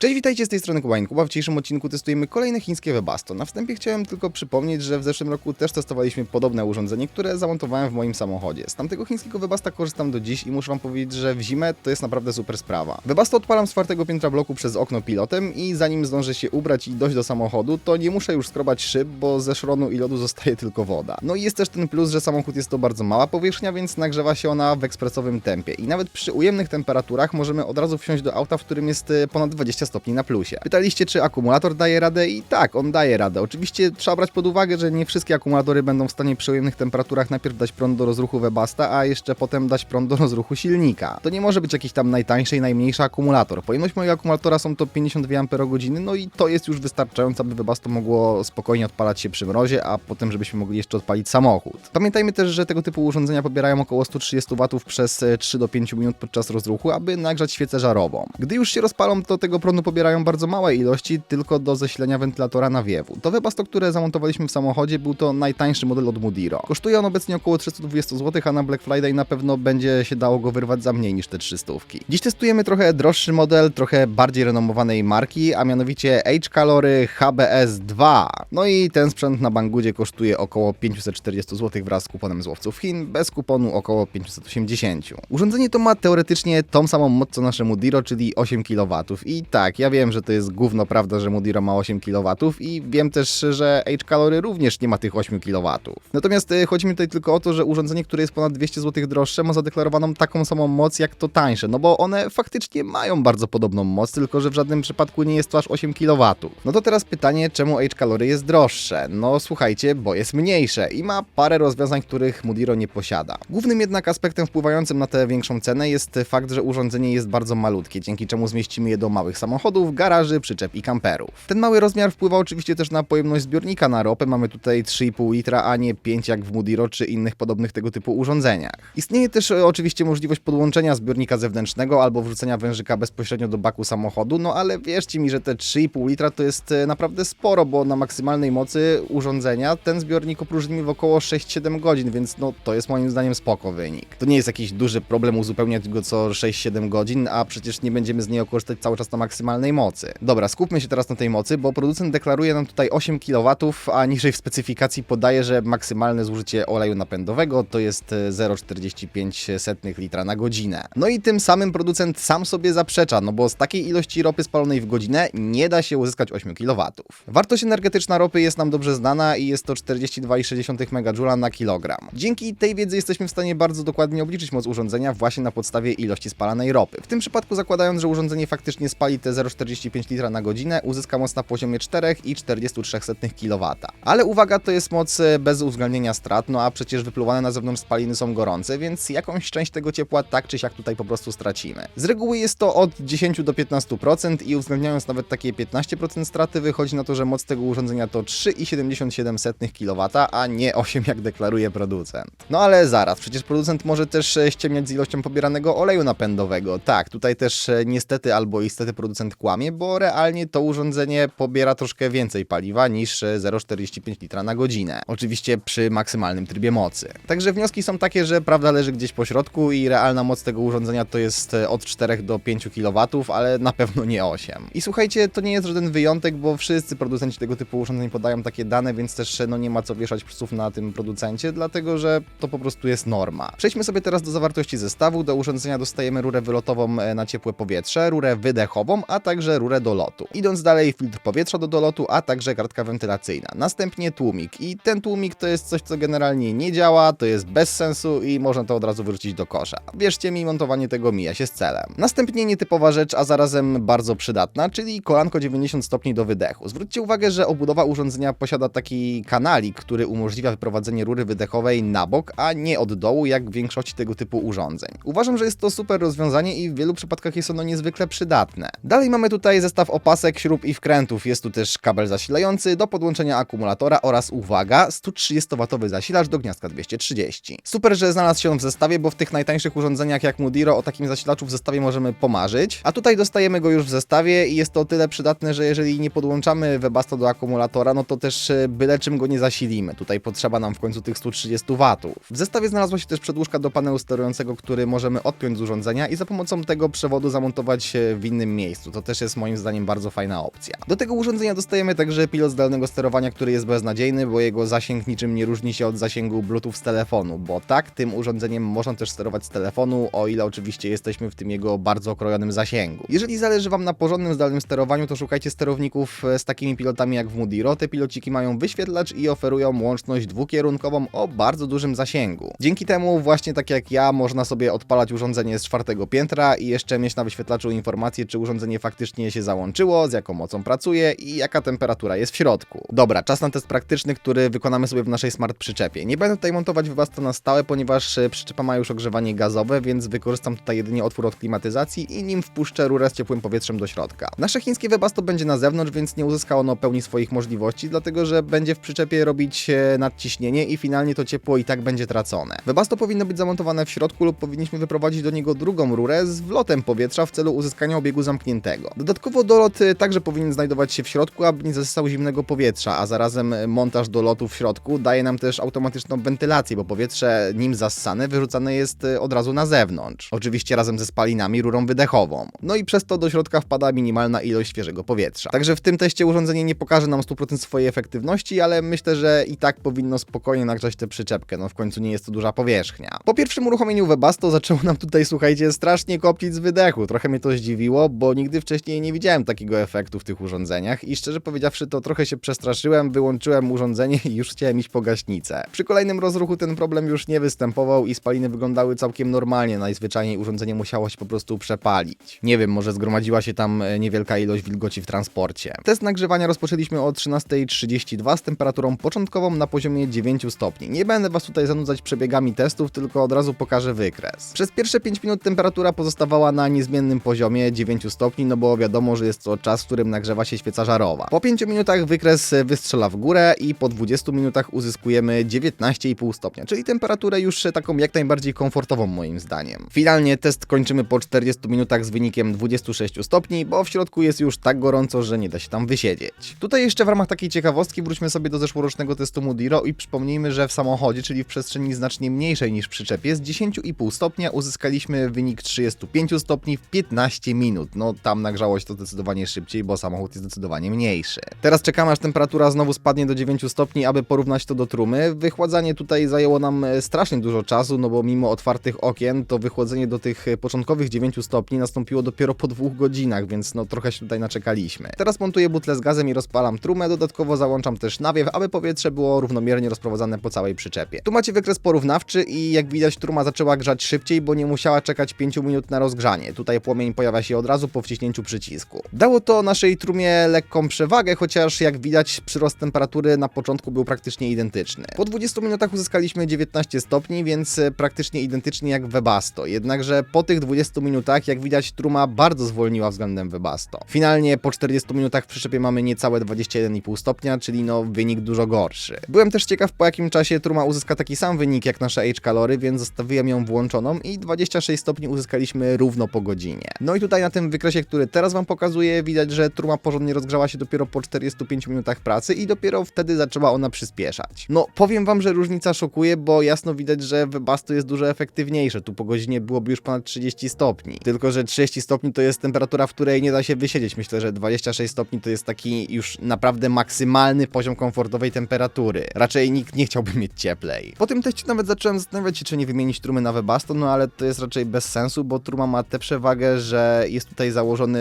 Cześć, witajcie z tej strony Kuba Kuba. W dzisiejszym odcinku testujemy kolejne chińskie Webasto. Na wstępie chciałem tylko przypomnieć, że w zeszłym roku też testowaliśmy podobne urządzenie, które zamontowałem w moim samochodzie. Z tamtego chińskiego Webasta korzystam do dziś i muszę wam powiedzieć, że w zimę to jest naprawdę super sprawa. Webasto odpalam z czwartego piętra bloku przez okno pilotem i zanim zdążę się ubrać i dojść do samochodu, to nie muszę już skrobać szyb, bo ze szronu i lodu zostaje tylko woda. No i jest też ten plus, że samochód jest to bardzo mała powierzchnia, więc nagrzewa się ona w ekspresowym tempie. I nawet przy ujemnych temperaturach możemy od razu wsiąść do auta, w którym jest e, ponad 20 stopni na plusie. Pytaliście, czy akumulator daje radę i tak, on daje radę. Oczywiście trzeba brać pod uwagę, że nie wszystkie akumulatory będą w stanie przy ujemnych temperaturach najpierw dać prąd do rozruchu Webasta, a jeszcze potem dać prąd do rozruchu silnika. To nie może być jakiś tam najtańszy i najmniejszy akumulator. Pojemność mojego akumulatora są to 52 Ah, no i to jest już wystarczające, aby Webasto mogło spokojnie odpalać się przy mrozie, a potem żebyśmy mogli jeszcze odpalić samochód. Pamiętajmy też, że tego typu urządzenia pobierają około 130 W przez e, 3 do 5 minut podczas rozruchu, aby nagrzać świecę żarową. Gdy już się rozpalą, to tego prądu pobierają bardzo małe ilości, tylko do zasilenia wentylatora nawiewu. To Webasto, które zamontowaliśmy w samochodzie, był to najtańszy model od Mudiro. Kosztuje on obecnie około 320 zł, a na Black Friday na pewno będzie się dało go wyrwać za mniej niż te 300. Dziś testujemy trochę droższy model, trochę bardziej renomowanej marki, a mianowicie H-Calory HBS2. No i ten sprzęt na Bangudzie kosztuje około 540 zł wraz z kuponem z łowców Chin, bez kuponu około 580. Urządzenie to ma teoretycznie tą samą moc co nasze Mudiro, czyli 8 kW. I tak, ja wiem, że to jest gówno prawda, że Mudiro ma 8 kW i wiem też, że H-Calory również nie ma tych 8 kW. Natomiast e, chodzi mi tutaj tylko o to, że urządzenie, które jest ponad 200 zł droższe, ma zadeklarowaną taką samą moc jak to tańsze, no bo one faktycznie mają bardzo podobną moc, tylko że w żadnym przypadku nie jest to aż 8 kW. No to teraz pytanie, czemu H-Calory jest droższe? No słuchajcie, bo jest mniejsze i ma parę rozwiązań, których Mudiro nie posiada. Głównym jednak aspektem wpływającym na tę większą cenę jest fakt, że urządzenie jest bardzo malutkie, dzięki czemu zmieścimy je do małych samochodów, garaży, przyczep i kamperów. Ten mały rozmiar wpływa oczywiście też na pojemność zbiornika na ropę, mamy tutaj 3,5 litra, a nie 5 jak w Mudiro czy innych podobnych tego typu urządzeniach. Istnieje też e, oczywiście możliwość podłączenia zbiornika zewnętrznego albo wrzucenia wężyka bezpośrednio do baku samochodu, no ale wierzcie mi, że te 3,5 litra to jest e, naprawdę sporo, bo na maksymalnej mocy urządzenia ten zbiornik opróżnimy w około 6-7 godzin, więc no to jest moim zdaniem spoko wynik. To nie jest jakiś duży problem uzupełniać go co 6-7 godzin, a przecież nie będziemy z niego korzystać cały czas na maksymalnej mocy. Dobra, skupmy się teraz na tej mocy, bo producent deklaruje nam tutaj 8 kW, a niżej w specyfikacji podaje, że maksymalne zużycie oleju napędowego to jest e, 0,45 litra na godzinę. No i tym samym producent sam sobie zaprzecza, no bo z takiej ilości ropy spalonej w godzinę nie da się uzyskać 8 kW. Wartość energetyczna ropy jest nam dobrze znana i jest to 42,6 MJ na kilogram. Dzięki tej wiedzy jesteśmy w stanie bardzo dokładnie obliczyć moc urządzenia właśnie na podstawie ilości spalanej ropy. W tym przypadku zakładając, że urządzenie faktycznie spali te 0,45 litra na godzinę, uzyska moc na poziomie 4,43 kW. Ale uwaga, to jest moc e, bez uwzględnienia strat, no a przecież wypluwane na zewnątrz spaliny są gorące, więc jakąś część tego ciepła tak czy siak tutaj po prostu stracimy. Z reguły jest to od 10 do 15% i uwzględniając nawet takie 15% straty, wychodzi na to, że moc tego urządzenia to 3,77 kW, a nie 8 jak deklaruje producent. No ale zaraz, przecież producent może też e, ściemniać z ilością pobieranego oleju napędowego. Tak, tutaj też e, niestety albo istety producent kłamie, bo realnie to urządzenie pobiera troszkę więcej paliwa niż e, 0,45 litra na godzinę. Oczywiście przy maksymalnym trybie mocy. Także wnioski są takie, że prawda leży gdzieś po środku i realna moc tego urządzenia to jest e, od 4 do 5 kW, ale na pewno nie 8. I słuchajcie, to nie jest żaden wyjątek, bo wszyscy producenci tego typu urządzeń podają takie dane, więc też e, no nie ma co wieszać psów na tym producencie, dlatego że to po prostu jest norma. Przejdźmy sobie teraz do zawartości zestawu. Do urządzenia dostajemy rurę wylotową e, na ciepłe powietrze, rurę wydechową, a także rurę do lotu. Idąc dalej, filtr powietrza do dolotu, a także kartka wentylacyjna. Następnie tłumik. I ten tłumik to jest coś, co generalnie nie działa, to jest bez sensu i można to od razu wyrzucić do kosza. Wierzcie mi, montowanie tego mija się z celem. Następnie nietypowa rzecz, a zarazem bardzo przydatna, czyli kolanko 90 stopni do wydechu. Zwróćcie uwagę, że obudowa urządzenia posiada taki kanalik, który umożliwia wyprowadzenie rury wydechowej na bok, a nie od dołu, jak w większości tego typu urządzeń. Uważam, że jest to super rozwiązanie i w wielu przypadkach jest ono niezwykle przydatne. Dalej mamy tutaj zestaw opasek, śrub i wkrętów. Jest tu też kabel zasilający do podłączenia akumulatora oraz uwaga, 130W zasilacz do gniazdka 230. Super, że znalazł się on w zestawie, bo w tych najtańszych urządzeniach jak Mudiro o takim zasilaczu w zestawie możemy pomarzyć, a tutaj dostajemy go już w zestawie i jest to o tyle przydatne, że jeżeli nie podłączamy Webasto do akumulatora, no to też e, byle czym go nie zasilimy. Tutaj potrzeba nam w końcu tych 130 W. W zestawie znalazła się też przedłużka do panelu sterującego, który możemy odpiąć z urządzenia i za pomocą tego przewodu zamontować w innym miejscu. To też jest moim zdaniem bardzo fajna opcja. Do tego urządzenia dostajemy także pilot zdalnego sterowania, który jest beznadziejny, bo jego zasięg niczym nie różni się od zasięgu Bluetooth z telefonu, bo tak, tym urządzeniem można też sterować z telefonu, o ile oczywiście jesteśmy w tym jego bardzo okrojonym zasięgu. Jeżeli zależy Wam na porządnym zdalnym sterowaniu, to szukajcie sterowników e, z takimi pilotami jak w Mudiro. Te pilociki mają wyświetlacz i oferują łączność dwukierunkową o bardzo dużym zasięgu. Dzięki temu właśnie tak jak ja można sobie odpalać urządzenie z czwartego piętra i jeszcze mieć na wyświetlaczu informację, czy urządzenie faktycznie się załączyło, z jaką mocą pracuje i jaka temperatura jest w środku. Dobra, czas na test praktyczny, który wykonamy sobie w naszej smart przyczepie. Nie będę tutaj montować wybasta na stałe, ponieważ e, przyczepa ma już ogrzewanie gazowe, więc wykorzystam tutaj jedynie otwór od klimatyzacji i nim wpuszczę rurę z ciepłym powietrzem do środka. Nasze chińskie webasto będzie na zewnątrz, więc nie uzyska ono pełni swoich możliwości, dlatego że będzie w przyczepie robić e, nadciśnienie i finalnie to ciepło i tak będzie tracone. Webasto powinno być zamontowane w środku lub powinniśmy wyprowadzić do niego drugą rurę z wlotem powietrza w celu uzyskania obiegu zamkniętego. Dodatkowo dolot e, także powinien znajdować się w środku, aby nie zasysał zimnego powietrza, a zarazem montaż dolotu w środku daje nam też automatyczną wentylację, bo powietrze nim zassane wyrzucane jest e, od razu na zewnątrz. Oczywiście razem ze spalinami rurą wydechową. No i przez to do środka wpada minimalna ilość świeżego powietrza. Także w tym teście urządzenie nie pokaże nam 100% swojej efektywności, ale myślę, że i tak powinno spokojnie nagrzać tę przyczepkę. No w końcu nie jest to duża powierzchnia. Po pierwszym uruchomieniu Webasto zaczęło nam tutaj, słuchajcie, strasznie kopcić z wydechu. Trochę mnie to zdziwiło, bo nigdy wcześniej nie widziałem takiego efektu w tych urządzeniach i szczerze powiedziawszy to trochę się przestraszyłem, wyłączyłem urządzenie i już chciałem iść po gaśnicę. Przy kolejnym rozruchu ten problem już nie występował i spaliny wyglądały całkiem normalnie. Najzwyczajniej urządzenie musiało się po prostu przepalić. Nie wiem, może zgromadziła się tam e, niewielka ilość wilgoci w transporcie. Test nagrzewania rozpoczęliśmy o 13.32 z temperaturą początkową na poziomie 9 stopni. Nie będę Was tutaj zanudzać przebiegami testów, tylko od razu pokażę wykres. Przez pierwsze 5 minut temperatura pozostawała na niezmiennym poziomie 9 stopni, no bo wiadomo, że jest to czas, w którym nagrzewa się świeca żarowa. Po 5 minutach wykres wystrzela w górę i po 20 minutach uzyskujemy 19,5 stopnia, czyli temperaturę już taką jak najbardziej komfortową moim zdaniem. Finalnie test kończymy po 40 minutach z wynikiem 26 stopni, bo w środku jest już tak gorąco, że nie da się tam wysiedzieć. Tutaj jeszcze w ramach takiej ciekawostki wróćmy sobie do zeszłorocznego testu Mudiro i przypomnijmy, że w samochodzie, czyli w przestrzeni znacznie mniejszej niż przyczepie, z 10,5 stopnia uzyskaliśmy wynik 35 stopni w 15 minut. No tam nagrzało się to zdecydowanie szybciej, bo samochód jest zdecydowanie mniejszy. Teraz czekamy aż temperatura znowu spadnie do 9 stopni, aby porównać to do trumy. Wychładzanie tutaj zajęło nam e, strasznie dużo czasu, no bo mimo otwartych okien, to wychłodzenie do tych e, początkowych 9 stopni nastąpiło dopiero po dwóch godzinach, więc no trochę się tutaj naczekaliśmy. Teraz montuję butlę z gazem i rozpalam trumę, dodatkowo załączam też nawiew, aby powietrze było równomiernie rozprowadzane po całej przyczepie. Tu macie wykres porównawczy i jak widać truma zaczęła grzać szybciej, bo nie musiała czekać 5 minut na rozgrzanie. Tutaj płomień pojawia się od razu po wciśnięciu przycisku. Dało to naszej trumie lekką przewagę, chociaż jak widać przyrost temperatury na początku był praktycznie identyczny. Po 20 minutach uzyskaliśmy 19 stopni, więc e, praktycznie identycznie jak Webasto. Jednakże po tych 20 minutach, jak widać, truma bardzo zwolniła względem Webasto. Finalnie po 40 minutach w przyczepie mamy niecałe 21,5 stopnia, czyli no wynik dużo gorszy. Byłem też ciekaw po jakim czasie truma uzyska taki sam wynik jak nasze H-kalory, więc zostawiłem ją włączoną i 26 stopni uzyskaliśmy równo po godzinie. No i tutaj na tym wykresie, który teraz wam pokazuję, widać, że truma porządnie rozgrzała się dopiero po 45 minutach pracy i dopiero wtedy zaczęła ona przyspieszać. No, powiem wam, że różnica szokuje, bo jasno widać, że Webasto jest dużo efektywniejsze. Tu po godzinie byłoby już ponad 30 stopni. Tylko, że 30 stopni to jest temperatura, w której nie da się wysiedzieć. Myślę, że 26 stopni to jest taki już naprawdę maksymalny poziom komfortowej temperatury. Raczej nikt nie chciałby mieć cieplej. Po tym teście nawet zacząłem zastanawiać się, czy nie wymienić trumy na Webasto, no ale to jest raczej bez sensu, bo truma ma tę przewagę, że jest tutaj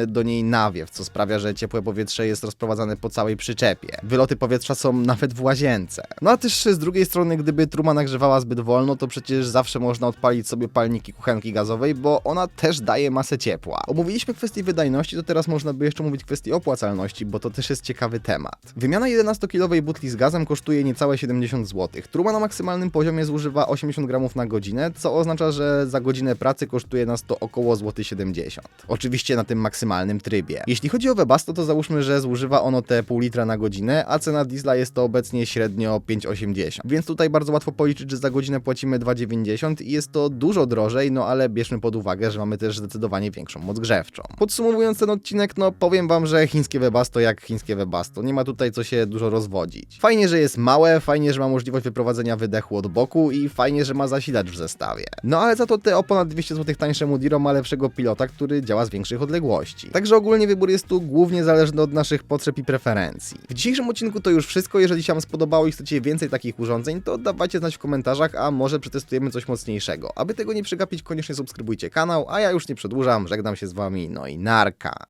do niej nawiew, co sprawia, że ciepłe powietrze jest rozprowadzane po całej przyczepie. Wyloty powietrza są nawet w łazience. No a też z drugiej strony, gdyby truma nagrzewała zbyt wolno, to przecież zawsze można odpalić sobie palniki kuchenki gazowej, bo ona też daje masę ciepła. Omówiliśmy kwestię wydajności, to teraz można by jeszcze mówić kwestię opłacalności, bo to też jest ciekawy temat. Wymiana 11-kilowej butli z gazem kosztuje niecałe 70 zł. Truma na maksymalnym poziomie zużywa 80 gramów na godzinę, co oznacza, że za godzinę pracy kosztuje nas to około złoty 70. Oczywiście na tym maksymalnym trybie. Jeśli chodzi o Webasto, to załóżmy, że zużywa ono te pół litra na godzinę, a cena diesla jest to obecnie średnio 5,80. Więc tutaj bardzo łatwo policzyć, że za godzinę płacimy 2,90 i jest to dużo drożej, no ale bierzmy pod uwagę, że mamy też zdecydowanie większą moc grzewczą. Podsumowując ten odcinek, no powiem wam, że chińskie Webasto jak chińskie Webasto. Nie ma tutaj co się dużo rozwodzić. Fajnie, że jest małe, fajnie, że ma możliwość wyprowadzenia wydechu od boku i fajnie, że ma zasilacz w zestawie. No ale za to te o ponad 200 zł tańsze Mudiro ma lepszego pilota, który działa z większych odległości. Także ogólnie wybór jest tu głównie zależny od naszych potrzeb i preferencji. W dzisiejszym odcinku to już wszystko, jeżeli się Wam spodobało i chcecie więcej takich urządzeń, to dawajcie znać w komentarzach, a może przetestujemy coś mocniejszego. Aby tego nie przegapić, koniecznie subskrybujcie kanał, a ja już nie przedłużam, żegnam się z Wami, no i narka.